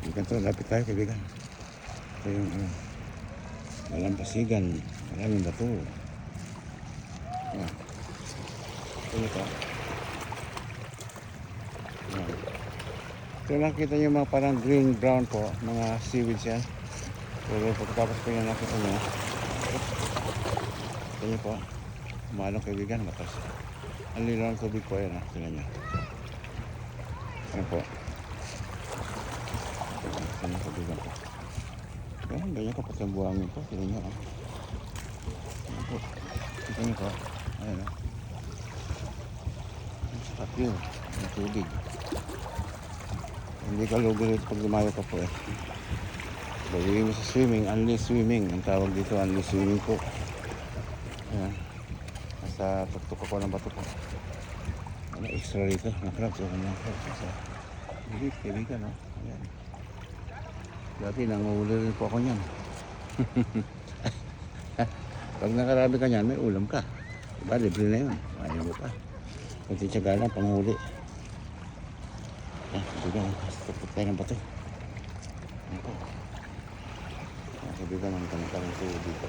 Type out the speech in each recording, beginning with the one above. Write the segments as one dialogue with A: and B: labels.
A: Kaibigan to, lapit tayo kaibigan. Ito yung ano, malampasigan, maraming bato. Yan. Ito yung ito. Yan. Ito nakita mga parang green brown po, mga seaweeds yan. Pero pagkatapos po yan nakita nyo, ito nyo po, umalong kaibigan, matas. Ang linaw ng tubig po yan, ah. tingnan nyo. Yan po. Tingnan nyo kaibigan po. Yan, ganyan kapag ang buhangin po, nyo. ah. Yan po. Tingnan nyo po. Ayan o. Ang saka pure, ang tubig. Hindi ka lugulit pag lumayo ka po eh. Gawin mo sa swimming, only swimming. Ang tawag dito, only swimming po. Ayan. Basta tuktok ako ng bato po. Ano extra rito? Ng crabs o ng crabs. Sa bilis, kaibigan, no? Ayan. Dati nanguhuli rin po ako niyan. Pag nakarami ka niyan, may ulam ka. Diba, libre na yun. Ayaw mo pa. Kung titsaga lang, panghuli. Ah, kaibigan, tuktok tayo ng bato. Po. Ayan, kaibigan, ang ganda ng tubig dito.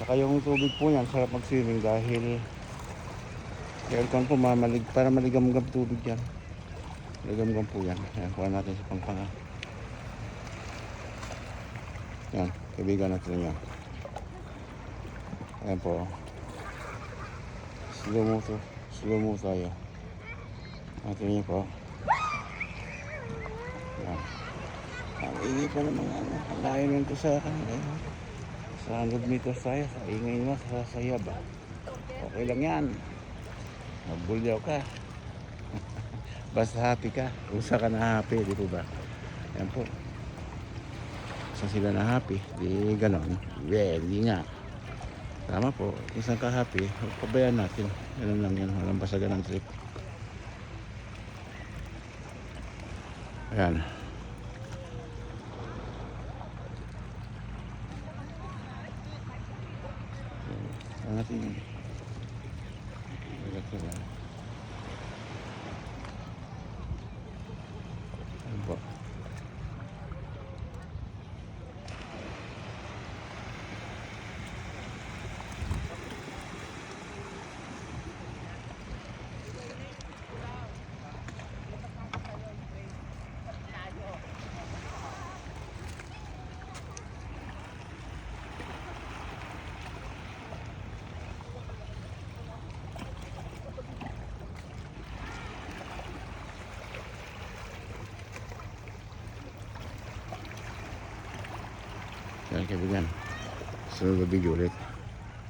A: Saka yung tubig po niyan, sarap mag-swimming dahil aircon po mamalig, para maligam-gam tubig yan. Maligam-gam po yan. Ayan, kuha natin sa pangpanga. Yan, kaibigan natin yan. Ayan po. Slow mo to. Slow mo tayo. Natin niyo po. Yan. Ang ingay pa ng mga ano. Layo nito sa akin. Ayan. Sa 100 meters tayo, sa ingay mo, sa sayab. Okay lang yan. Magbulyaw ka. Basta happy ka. Saan ka na happy, di po ba? Yan po. Saan sila na happy? Di ganon. Yeah, hindi nga. Tama po. Saan ka happy, pabayaan natin. Ganun lang yan. Walang basagan ng trip. Ayan. Ang ating Bigat sila. Ayan po. Yan kaibigan. Sunod na video ulit.